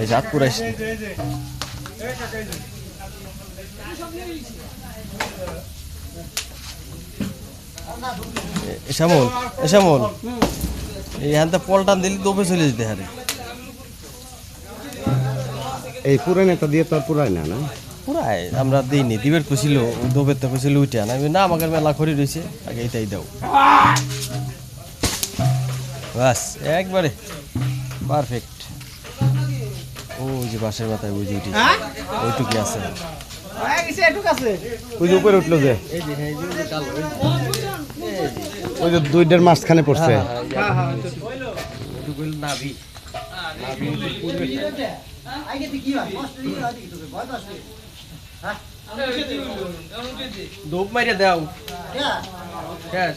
এই আসছে এ শ্যামল শ্যামল। এই হানতে পলটান দিলি দোপে চলে যেতে হারে। এই পুরানেটা দিয়ে তো আর পুরাই না না? পুরাই আমরা দিইনি। দিবের খুশিল দোপের তো খুশিল উঠে আনা না আমাকে মেলা খড়ি রয়েছে আগে এটাই দাও। বাস একবারে পারফেক্ট ওই যে বাসের মাথায় ওই যে উঠেছে ওইটুকি আছে। ওই যে উপরে উঠল যে। ওই যে দুইটার মাঝখানে পড়ছে। ওইটুকু নাভি। দাও ক্যাশ